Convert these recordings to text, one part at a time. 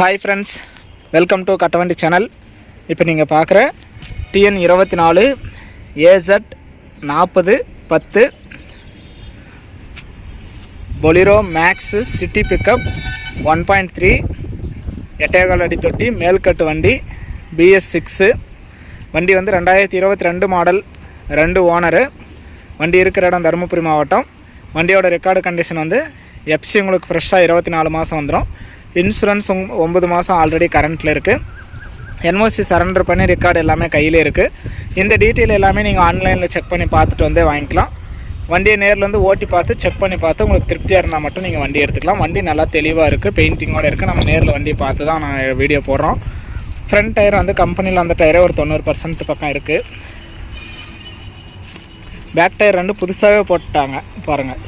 Hi friends welcome to Kattavandi channel இப்போ நீங்கள் பார்க்குற டிஎன் இருபத்தி நாலு ஏசட் நாற்பது பத்து Bolero Maxx city pickup one point three எட்டேகால் அடி தொட்டி மேல்கட்டு வண்டி பிஎஸ் சிக்ஸு வண்டி வந்து ரெண்டாயிரத்தி இருபத்தி ரெண்டு மாடல் ரெண்டு ஓனரு வண்டி இருக்கிற இடம் தருமபுரி மாவட்டம். வண்டியோட ரெக்கார்டு கண்டிஷன் வந்து எஃப்சி உங்களுக்கு ஃப்ரெஷ்ஷாக இருபத்தி நாலு மாதம் வந்துடும் இன்சூரன்ஸ் உங் ஒம்பது மாதம் ஆல்ரெடி கரண்ட்டில் இருக்குது என்ஓசி சரண்டர் பண்ணி ரெக்கார்டு எல்லாமே கையில் இருக்குது இந்த டீட்டெயில் எல்லாமே நீங்கள் ஆன்லைனில் செக் பண்ணி பார்த்துட்டு வந்து வாங்கிக்கலாம். வண்டியை நேரில் வந்து ஓட்டி பார்த்து செக் பண்ணி பார்த்து உங்களுக்கு திருப்தியாக இருந்தால் மட்டும் நீங்கள் வண்டி எடுத்துக்கலாம். வண்டி நல்லா தெளிவாக இருக்குது பெயிண்டிங்கோட இருக்குது நம்ம நேரில் வண்டி பார்த்து தான் நான் வீடியோ போடுறோம். ஃப்ரண்ட் டயர் வந்து கம்பெனியில் அந்த டயரே ஒரு தொண்ணூறு பர்சன்ட் பக்கம் இருக்குது பேக் டயர் ரெண்டு புதுசாகவே போட்டுட்டாங்க பாருங்கள்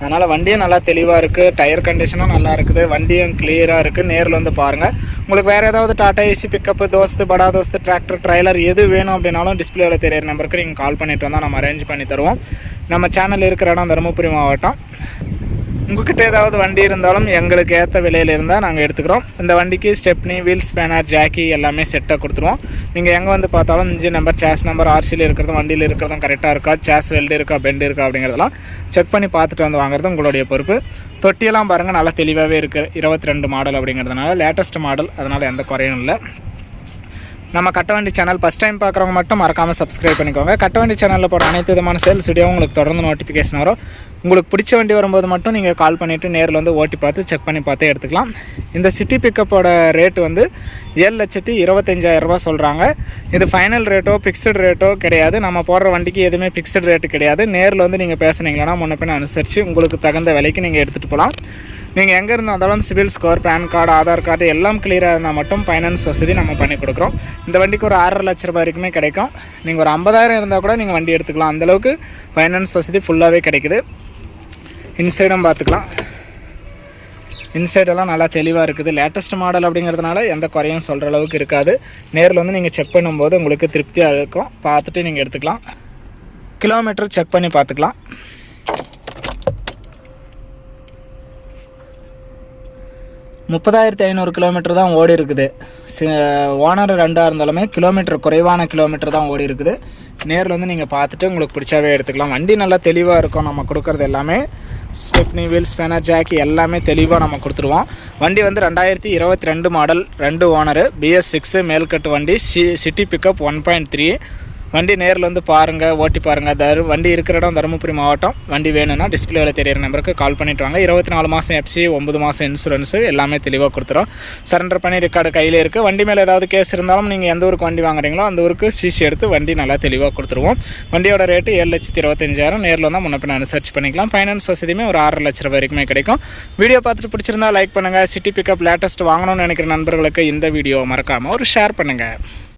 அதனால் வண்டியும் நல்லா தெளிவாக இருக்குது டயர் கண்டிஷனும் நல்லா இருக்குது வண்டியும் கிளியராக இருக்குது நேரில் வந்து பாருங்கள் உங்களுக்கு வேறு ஏதாவது டாட்டா ஏசி பிக்கப்பு தோஸ்து படா தோஸ்து டிராக்டர் ட்ரைலர் எது வேணும் அப்படின்னாலும் டிஸ்பிளேவில் தெரியிற நம்பருக்கு நீங்கள் கால் பண்ணிட்டு வந்தால் நம்ம அரேஞ்ச் பண்ணி தருவோம். நம்ம சேனல் இருக்கிற இடம் தருமபுரி மாவட்டம். உங்ககிட்ட ஏதாவது வண்டி இருந்தாலும் எங்களுக்கு ஏற்ற விலையில் இருந்தால் நாங்கள் எடுத்துக்கிறோம். இந்த வண்டிக்கு ஸ்டெப்னி வீல் ஸ்பேனர் ஜாக்கி எல்லாமே செட்டாக கொடுத்துருவோம். நீங்கள் எங்கே வந்து பார்த்தாலும் இன்ஜின் நம்பர் சேஸ் நம்பர் ஆர்சியில் இருக்கிறதும் வண்டியில் இருக்கிறதும் கரெக்டாக இருக்கா? சேஸ் வெல்டு இருக்கா? பெண்டு இருக்கா? அப்படிங்கிறதெல்லாம் செக் பண்ணி பார்த்துட்டு வந்து வாங்குறது உங்களுடைய பொறுப்பு. தொட்டியெல்லாம் பாருங்கள் நல்லா தெளிவாகவே இருக்குது இருபத்தி ரெண்டு மாடல் அப்படிங்கிறதுனால லேட்டஸ்ட் மாடல் அதனால் எந்த குறையும் இல்லை. நம்ம கட்டவண்டி சேனல் ஃபஸ்ட் டைம் பார்க்குறவங்க மட்டும் மறக்காமல் சப்ஸ்கிரைப் பண்ணிக்கோங்க. கட்டவண்டி சேனலில் போகிற அனைத்து விதமான சேல்ஸ் வீடியோ உங்களுக்கு தொடர்ந்து நோட்டிஃபிகேஷன் வரும். உங்களுக்கு பிடிச்ச வண்டி வரும்போது மட்டும் நீங்கள் கால் பண்ணிவிட்டு நேரில் வந்து ஓட்டி பார்த்து செக் பண்ணி பார்த்து எடுத்துக்கலாம். இந்த சிட்டி பிக்கப்போட ரேட்டு வந்து ஏழு லட்சத்தி இருபத்தஞ்சாயிரரூபா சொல்கிறாங்க இது ஃபைனல் ரேட்டோ ஃபிக்ஸ்டு ரேட்டோ கிடையாது. நம்ம போடுற வண்டிக்கு எதுவுமே ஃபிக்ஸ்டு ரேட்டு கிடையாது. நேரில் வந்து நீங்கள் பேசுனீங்கன்னா முன்ன பின்ன அனுசரித்து உங்களுக்கு தகுந்த விலைக்கு நீங்கள் எடுத்துகிட்டு போகலாம் நீங்கள் எங்கே இருந்து வந்தாலும் CIBIL score PAN card Aadhaar card எல்லாம் கிளியராக இருந்தால் மட்டும் ஃபைனான்ஸ் வசதி நம்ம பண்ணி கொடுக்குறோம். இந்த வண்டிக்கு ஒரு ஆறரை லட்ச ரூபாய் வரைக்குமே கிடைக்கும். நீங்கள் ஒரு ஐம்பதாயிரம் இருந்தால் கூட நீங்கள் வண்டி எடுத்துக்கலாம். அந்தளவுக்கு ஃபைனான்ஸ் வசதி ஃபுல்லாகவே கிடைக்குது. இன்சைடும் பார்த்துக்கலாம். இன்சைடெல்லாம் நல்லா தெளிவாக இருக்குது. லேட்டஸ்ட் மாடல் அப்படிங்கிறதுனால எந்த குறையும் சொல்கிற அளவுக்கு இருக்காது. நேரில் வந்து நீங்கள் செக் பண்ணும்போது உங்களுக்கு திருப்தியாக இருக்கும். பார்த்துட்டு நீங்கள் எடுத்துக்கலாம். கிலோமீட்டர் செக் பண்ணி பார்த்துக்கலாம். முப்பதாயிரத்தி ஐநூறு கிலோமீட்டர் தான் ஓடி இருக்குது. ஓனர் ரெண்டாக இருந்தாலுமே கிலோமீட்டர் குறைவான கிலோமீட்டர் தான் ஓடி இருக்குது. நேரில் வந்து நீங்கள் பார்த்துட்டு உங்களுக்கு பிடிச்சாவே எடுத்துக்கலாம். வண்டி நல்லா தெளிவாக இருக்கும். நம்ம கொடுக்குறது எல்லாமே ஸ்டெப்னி வீல்ஸ் பேனா ஜாக்கி எல்லாமே தெளிவாக நம்ம கொடுத்துருவோம். வண்டி வந்து ரெண்டாயிரத்தி இருபத்தி ரெண்டு மாடல் ரெண்டு ஓனரு பிஎஸ் சிக்ஸு மேல்கட்டு வண்டி C city pickup one point three வண்டி நேரில் வந்து பாருங்கள் ஓட்டி பாருங்கள் தரு வண்டி இருக்கிற இடம் தருமபுரி மாவட்டம். வண்டி வேணும்னா டிஸ்பிளேவில் தெரியிற நம்பருக்கு கால் பண்ணிட்டு வாங்க. இருபத்தி நாலு மாதம் எஃப்சி ஒம்பது மாதம் இன்சூரன்ஸு எல்லாமே தெளிவாக கொடுத்துரும் சரண்டர் பண்ணி ரெக்கார்டு கையில் இருக்குது வண்டி மேலே ஏதாவது கேஸ் இருந்தாலும் நீங்கள் எந்த ஊருக்கு வண்டி வாங்குறீங்களோ அந்த ஊருக்கு சிசி எடுத்து வண்டி நல்லா தெளிவாக கொடுத்துருவோம். வண்டியோட ரேட்டு ஏழு லட்சத்தி இருபத்தஞ்சாயிரம் நேரில் வந்தால் முன்ன பின்ன அனுசரிச்சு பண்ணிக்கலாம். ஃபைனான்ஸ் வசதியுமே ஒரு ஆறு லட்ச ரூபாய் வரைக்குமே கிடைக்கும். வீடியோ பார்த்துட்டு பிடிச்சிருந்தா லைக் பண்ணுங்கள் சிட்டி பிக்கப் லேட்டஸ்ட் வாங்கணும்னு நினைக்கிற நண்பர்களுக்கு இந்த வீடியோ மறக்காமல் ஒரு ஷேர் பண்ணுங்கள்